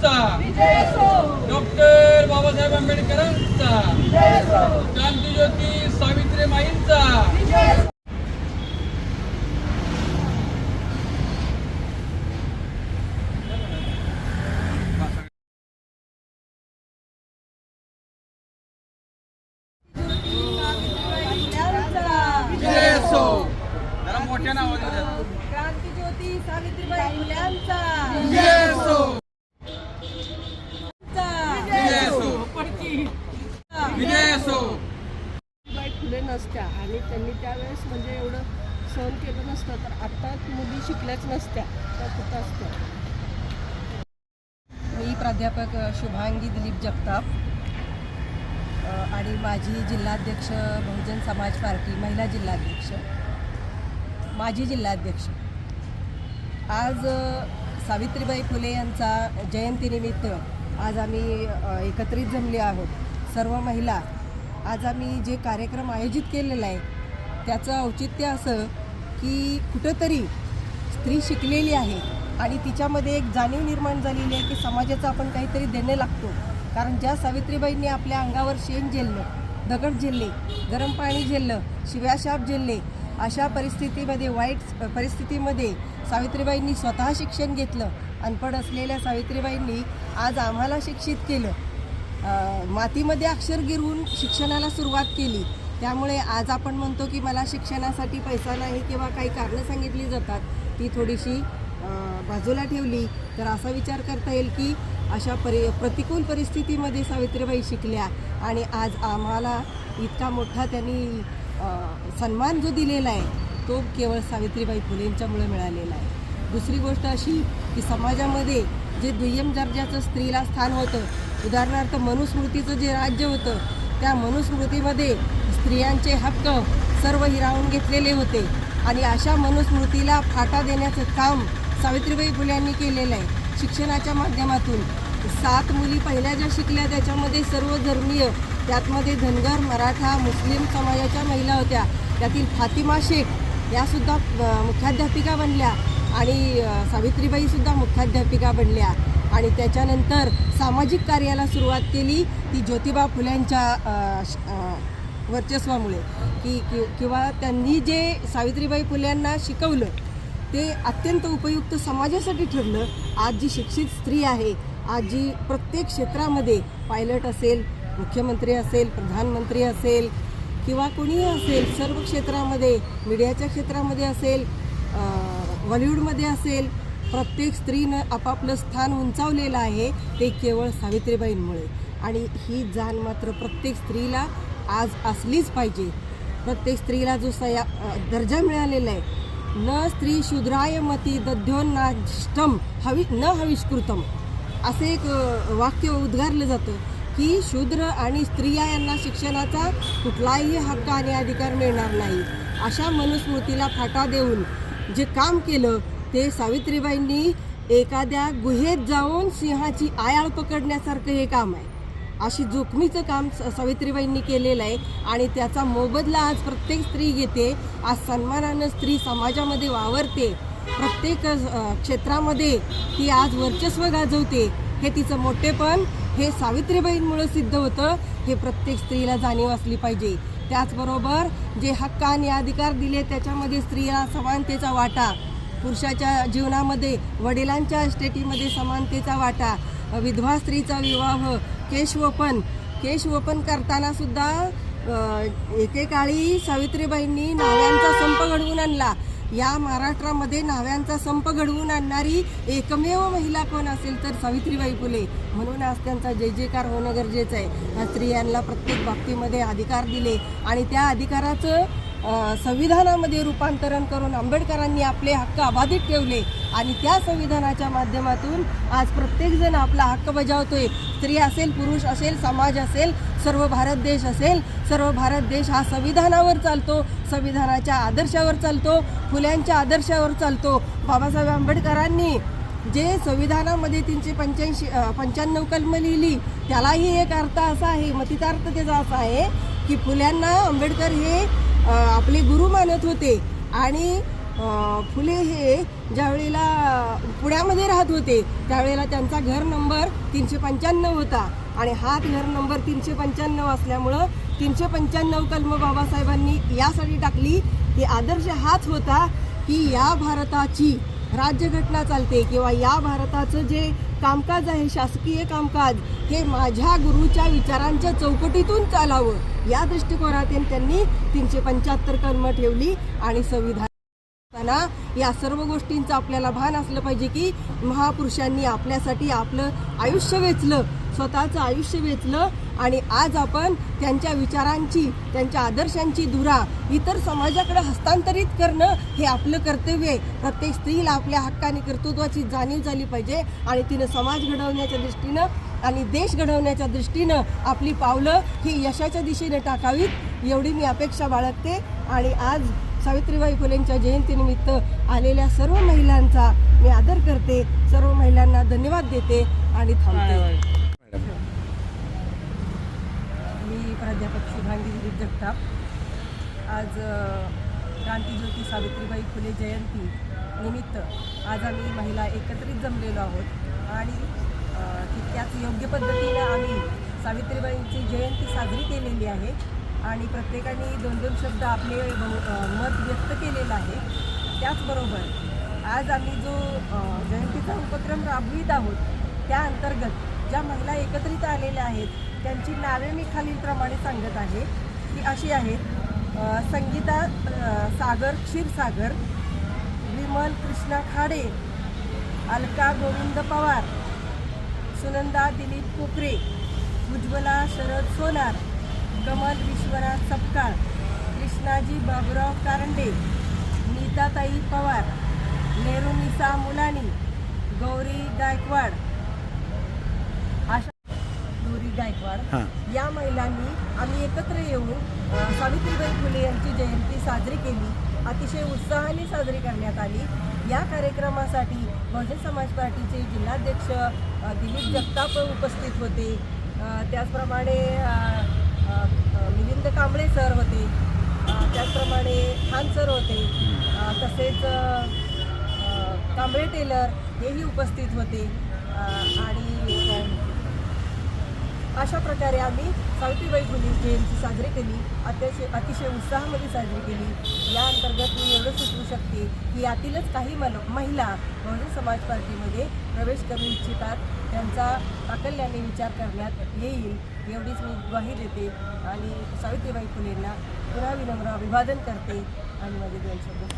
फुलेंचा doctor Babasaheb आंबेडकरांचा. क्रांतीज्योती सावित्री माईंचा. क्रांतीज्योती सावित्रीबाई फुल्यांचा विजय असो विजय असो विजय असो बाई फुले नसत्या आणि त्यांनी त्यावेळेस म्हणजे एवढं सहन केलं नसतं. तर आत्ता मुली शिकल्याच नसत्या. त्या कुठं असत्या? मी प्राध्यापक शुभांगी दिलीप जगताप. आणि माझी जिल्हाध्यक्ष बहुजन समाज पार्टी महिला जिल्हाध्यक्ष. माजी जिल्हाध्यक्ष. आज सावित्रीबाई फुले यांचा जयंतीनिमित्त आज आम्ही एकत्रित जमले आहोत. सर्व महिला आज आम्ही जे कार्यक्रम आयोजित केलेला आहे त्याचं औचित्य असं की कुठंतरी स्त्री शिकलेली आहे आणि तिच्यामध्ये एक जाणीव निर्माण झालेली आहे की समाजाचं आपण काहीतरी देणे लागतो. कारण ज्या सावित्रीबाईंनी आपल्या अंगावर शेण झेललं दगड झेलले गरम पाणी झेललं शिव्याशाप झेलले अशा परिस्थितीमध्ये वाईट परिस्थितीमध्ये सावित्रीबाईंनी स्वतः शिक्षण घेतलं. अनपढ असलेल्या सावित्रीबाईंनी आज आम्हाला शिक्षित केलं. मातीमध्ये अक्षर गिरवून शिक्षणाला सुरुवात केली. त्यामुळे आज आपण म्हणतो की मला शिक्षणासाठी पैसा नाही किंवा काही कारणं सांगितली जातात ती थोडीशी बाजूला ठेवली. तर असा विचार करता येईल की अशा परि प्रतिकूल परिस्थितीमध्ये सावित्रीबाई शिकल्या आणि आज आम्हाला इतका मोठा त्यांनी सन्मान जो दिलेला आहे तो केवळ सावित्रीबाई फुलेंच्यामुळे मिळालेला आहे. दुसरी गोष्ट अशी की समाजामध्ये जे दुय्यम दर्जाचं स्त्रीला स्थान होतं उदाहरणार्थ मनुस्मृतीचं जे राज्य होतं त्या मनुस्मृतीमध्ये स्त्रियांचे हक्क सर्व हिरावून घेतलेले होते. आणि अशा मनुस्मृतीला फाटा देण्याचं काम सावित्रीबाई फुले यांनी केलेलं आहे. शिक्षणाच्या माध्यमातून सात मुली पहिल्या ज्या शिकल्या त्याच्यामध्ये सर्व धर्मीय त्यातमध्ये धनगर मराठा मुस्लिम समाजाच्या महिला होत्या. त्यातील फातिमा शेख यासुद्धा मुख्याध्यापिका बनल्या. आणि सावित्रीबाईसुद्धा मुख्याध्यापिका बनल्या. आणि त्याच्यानंतर सामाजिक कार्याला सुरुवात केली ती ज्योतिबा फुल्यांच्या श- वर्चस्वामुळे. की कि किंवा त्यांनी जे सावित्रीबाई फुल्यांना शिकवलं ते अत्यंत उपयुक्त समाजासाठी ठरलं. आज जी शिक्षित स्त्री आहे आज जी प्रत्येक क्षेत्रामध्ये पायलट असेल मुख्यमंत्री असेल प्रधानमंत्री असेल किंवा कोणीही असेल सर्व क्षेत्रामध्ये मीडियाच्या क्षेत्रामध्ये असेल हॉलिवूडमध्ये असेल प्रत्येक स्त्रीनं आपापलं स्थान उंचावलेलं आहे ते केवळ सावित्रीबाईंमुळे आणि ही जाण मात्र प्रत्येक स्त्रीला आज असलीच पाहिजे. प्रत्येक स्त्रीला जो सया दर्जा मिळालेला आहे न स्त्री शूद्राय मती दध्योन्नाष्टम हवि न हविष्कृतम. असं एक वाक्य उद्गारलं जातं की शूद्र आणि स्त्रिया यांना शिक्षणाचा कुठलाही हक्क आणि अधिकार मिळणार नाही. अशा मनुस्मृतीला फाटा देऊन जे काम केलं ते सावित्रीबाईंनी एखाद्या गुहेत जाऊन सिंहाची आयाळ पकडण्यासारखं हे काम आहे. अशी जोखमीचं काम स- सावित्रीबाईंनी केलेलं आहे आणि त्याचा मोबदला आज प्रत्येक स्त्री घेते आज सन्मानानं स्त्री समाजामध्ये वावरते प्रत्येक क्षेत्रामध्ये ती आज वर्चस्व गाजवते हे तिचं मोठेपण हे सावित्रीबाईंमुळं सिद्ध होतं हे प्रत्येक स्त्रीला जाणीव असली पाहिजे. त्याचबरोबर जे हक्क आणि अधिकार दिले त्याच्यामध्ये स्त्रीला समानतेचा वाटा पुरुषाच्या जीवनामध्ये वडिलांच्या स्टेटीमध्ये समानतेचा वाटा विधवा स्त्रीचा विवाह केशवपन केशवपन करताना सुद्धा एकेकाळी सावित्रीबाईंनी नाव्यांचा संप घडवून आणला. या महाराष्ट्रामध्ये नाव्यांचा संप घडवून आणणारी एकमेव महिला कोण असेल तर सावित्रीबाई फुले. म्हणून आज त्यांचा जय जयकार होणं गरजेचं आहे. स्त्रियांना प्रत्येक बाबतीमध्ये अधिकार दिले आणि त्या अधिकाराचं संविधानामध्ये रूपांतरण करून आंबेडकरांनी आपले हक्क अबाधित ठेवले आणि त्या संविधानाच्या माध्यमातून आज प्रत्येकजण आपला हक्क बजावतोय. स्त्री असेल पुरुष असेल समाज असेल सर्व भारत देश असेल सर्व भारत देश हा संविधानावर चालतो संविधानाच्या आदर्शावर चालतो फुल्यांच्या आदर्शावर चालतो. बाबासाहेब आंबेडकरांनी जे संविधानामध्ये तीनशे पंच्याऐंशी पंच्याण्णव कलम लिहिली त्यालाही एक अर्थ असा आहे मतितार्थ त्याचा असा आहे की फुल्यांना आंबेडकर हे आपले गुरु मानत होते. आणि फुले हे ज्यावेळेला पुण्यामध्ये राहत होते त्यावेळेला त्यांचा घर नंबर तीनशे पंच्याण्णव होता. आणि हा घर नंबर तीनशे पंच्याण्णव असल्यामुळं तीनशे पंच्याण्णव कलम बाबासाहेबांनी यासाठी टाकली की आदर्श हाच होता की या भारताची राज्यघटना चालते किंवा या भारताचं जे कामकाज आहे शासकीय कामकाज हे माझ्या गुरुच्या विचारांच्या चौकटीतून चालावं. या दृष्टिकोनातून त्यांनी तीनशे पंच्याहत्तर कलम ठेवली आणि संविधान ना या सर्व गोष्टींचं आपल्याला भान असलं पाहिजे की महापुरुषांनी आपल्यासाठी आपलं आयुष्य वेचलं स्वतःचं आयुष्य वेचलं आणि आज आपण त्यांच्या विचारांची त्यांच्या आदर्शांची धुरा इतर समाजाकडे हस्तांतरित करणं हे आपलं कर्तव्य आहे. प्रत्येक स्त्रीला आपल्या हक्काने कर्तृत्वाची जाणीव झाली पाहिजे आणि तिनं समाज घडवण्याच्या दृष्टीनं आणि देश घडवण्याच्या दृष्टीनं आपली पावलं ही यशाच्या दिशेने टाकावीत. एवढी मी अपेक्षा बाळगते आणि आज सावित्रीबाई फुलेंच्या जयंतीनिमित्त आलेल्या सर्व महिलांचा मी आदर करते. सर्व महिलांना धन्यवाद देते आणि थांबते. मी प्राध्यापक शुभांगी जगताप. आज क्रांतीज्योती सावित्रीबाई फुले जयंती निमित्त आज आम्ही महिला एकत्रित जमलेलो आहोत. आणि तितक्याच योग्य पद्धतीनं आम्ही सावित्रीबाईंची जयंती साजरी केलेली आहे. आणि प्रत्येकाने दोन दोन शब्द आपले मत व्यक्त केलेलं आहे. त्याचबरोबर आज आम्ही जो जयंतीचा उपक्रम राबवित आहोत त्या अंतर्गत ज्या महिला एकत्रित आलेल्या आहेत त्यांची नावे मी खालीलप्रमाणे सांगत आहे. की अशी आहेत संगीता सागर क्षीरसागर विमल कृष्णा खाडे अलका गोविंद पवार सुनंदा दिलीप कोकरे उज्ज्वला शरद सोनार कमल विश्वनाथ सपकाळ कृष्णाजी बाबुराव कारंडे नीताताई पवार नेहरूनिसा मुलानी गौरी गायकवाड. आशा गौरी गायकवाड. या महिलांनी आम्ही एकत्र येऊन सावित्रीबाई फुले यांची जयंती साजरी केली. अतिशय उत्साहाने साजरी करण्यात आली. या कार्यक्रमासाठी बहुजन समाज पार्टीचे जिल्हाध्यक्ष दिलीप जगताप उपस्थित होते. त्याचप्रमाणे मिलिंद कांबळे सर होते. त्याचप्रमाणे खान सर होते. तसेच कांबळे टेलर हेही उपस्थित होते. आणि अशा प्रकारे आम्ही सावित्रीबाई फुले जयंती साजरी केली. अतिशय अतिशय उत्साहामध्ये साजरी केली. या अंतर्गत मी एवढं सुचवू शकते की यातीलच काही मल महिला बहुजन समाज पार्टीमध्ये प्रवेश करू इच्छितात. त्यांचा साकल्याने विचार करण्यात येईल. एवढीच मी ग्वाही देते आणि सावित्रीबाई फुलेंना पुन्हा विनम्र अभिवादन करते आणि माझे दोन शब्द